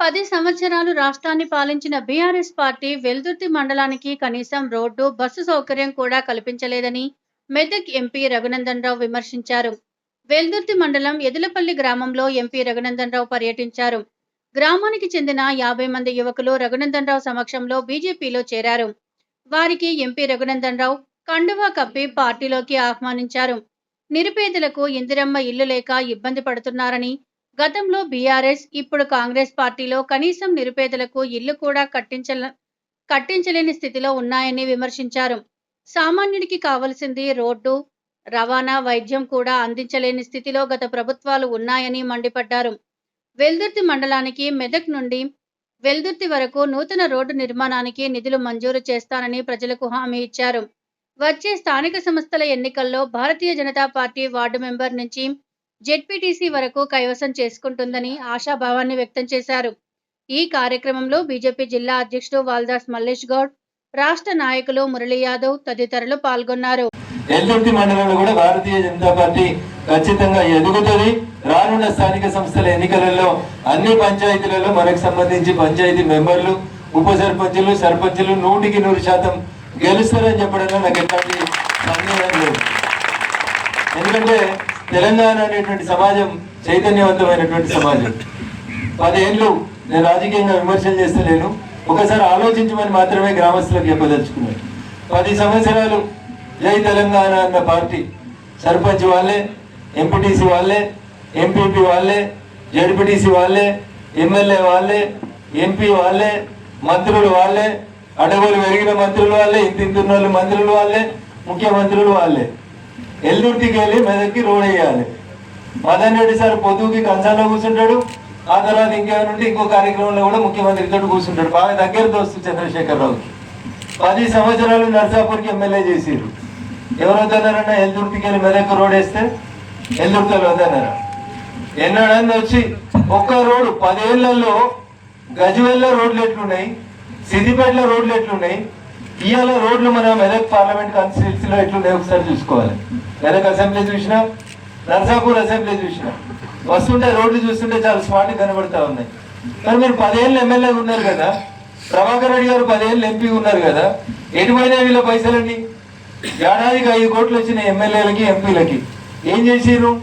పది సంవత్సరాలు రాష్ట్రాన్ని పాలించిన బీఆర్ఎస్ పార్టీ వెల్దుర్తి మండలానికి కనీసం రోడ్డు బస్సు సౌకర్యం కూడా కల్పించలేదని మెదక్ ఎంపీ రఘునందన్ రావు విమర్శించారు. వెల్దుర్తి మండలం ఎదులపల్లి గ్రామంలో ఎంపీ రఘునందన్ రావు పర్యటించారు. గ్రామానికి చెందిన యాభై మంది యువకులు రఘునందన్ రావు సమక్షంలో బీజేపీలో చేరారు. వారికి ఎంపీ రఘునందన్ రావు కండువా కప్పి పార్టీలోకి ఆహ్వానించారు. నిరుపేదలకు ఇందిరమ్మ ఇల్లు లేక ఇబ్బంది పడుతున్నారని గతంలో బీఆర్ఎస్ ఇప్పుడు కాంగ్రెస్ పార్టీలో కనీసం నిరుపేదలకు ఇల్లు కూడా కట్టించల కట్టించలేని స్థితిలో ఉన్నాయని విమర్శించారు. సామాన్యుడికి కావలసింది రోడ్డు రవాణా వైద్యం కూడా అందించలేని స్థితిలో గత ప్రభుత్వాలు ఉన్నాయని మండిపడ్డారు. వెల్దుర్తి మండలానికి మెదక్ నుండి వెల్దుర్తి వరకు నూతన రోడ్డు నిర్మాణానికి నిధులు మంజూరు చేస్తానని ప్రజలకు హామీ ఇచ్చారు. వచ్చే స్థానిక సంస్థల ఎన్నికల్లో Bharatiya Janata party ward member నుంచి జెడ్పీటీసీ వరకు కైవసం చేసుకుంటుందని ఆశాభావాన్ని వ్యక్తం చేశారు. ఈ కార్యక్రమంలో బీజేపీ జిల్లా అధ్యక్షుడు వాల్దాస్ మల్లేష్ గౌడ్ రాష్ట్ర నాయకులు మురళీ యాదవ్ తదితరులు పాల్గొన్నారు. ఎల్దుర్తి మండలంలో కూడా భారతీయ జనతా పార్టీ ఖచ్చితంగా ఎదుగుతుంది. రానున్న స్థానిక సంస్థల ఎన్నికలలో అన్ని పంచాయతీలలో మనకు సంబంధించి పంచాయతీ మెంబర్లు ఉప సర్పంచులు సర్పంచులు నూటికి నూరు శాతం గెలుస్తారని చెప్పడంలో నాకు ఎట్లాంటి సందేహం లేదు. ఎందుకంటే తెలంగాణ అనేటువంటి సమాజం చైతన్యవంతమైనటువంటి సమాజం. పదేళ్ళు నేను రాజకీయంగా విమర్శలు చేస్తలేను. ఒకసారి ఆలోచించమని మాత్రమే గ్రామస్తులకు చెప్పదలుచుకున్నాను. పది సంవత్సరాలు జై తెలంగాణ అన్న పార్టీ సర్పంచ్ వాళ్ళే ఎంపీటీసీ వాళ్ళే ఎంపీపీ వాళ్ళే జడ్పీటీసీ వాళ్ళే ఎమ్మెల్యే వాళ్ళే ఎంపీ వాళ్ళే మంత్రులు వాళ్ళే అడవులు పెరిగిన మంత్రులు వాళ్ళే ఇంత ఇంతున్న మంత్రులు వాళ్ళే ముఖ్యమంత్రులు వాళ్ళే. ఎల్లుర్తికి వెళ్ళి మెదక్కి రోడ్ వేయాలి. మదన్ రెడ్డి సార్ పొద్దుకి కంచాలో కూర్చుంటాడు ఆ తర్వాత ఇంకేమైనా ఇంకో కార్యక్రమంలో కూడా ముఖ్యమంత్రితో కూర్చుంటాడు. బాగా దగ్గర దోస్తు చంద్రశేఖరరావుకి పది సంవత్సరాలు నర్సాపూర్కి ఎమ్మెల్యే చేసిర్రు. ఎవరు వద్దన్నారన్నా? ఎల్దుర్తికి వెళ్ళి మెదక్ రోడ్ వేస్తే ఎల్దుర్తలు వద్దన్నారా? ఎన్నడన్నా వచ్చి ఒక్క రోడ్డు పదేళ్ళలో గజవెల్ల రోడ్లు ఎట్లున్నాయి? సిద్దిపేటలో రోడ్లు ఎట్లున్నాయి? ఇవాళ రోడ్లు మన మెదక్ పార్లమెంట్ కాన్స్టిట్యూన్సీలో ఎట్లున్నాయి? ఒకసారి చూసుకోవాలి. వెనక అసెంబ్లీ చూసినా నర్సాపూర్ అసెంబ్లీ చూసినా. వస్తుంటే రోడ్లు చూస్తుంటే చాలా స్మార్ట్ కనబడతా ఉన్నాయి. మరి మీరు పదేళ్ళు ఎమ్మెల్యే ఉన్నారు కదా. ప్రభాకర్ రెడ్డి గారు పదేళ్ళు ఎంపీ ఉన్నారు కదా. ఎటుపోయినా వీళ్ళ పైసలండి ఏడాదికి ఐదు కోట్లు వచ్చిన ఎమ్మెల్యేలకి ఎంపీలకి. ఏం చేసిరు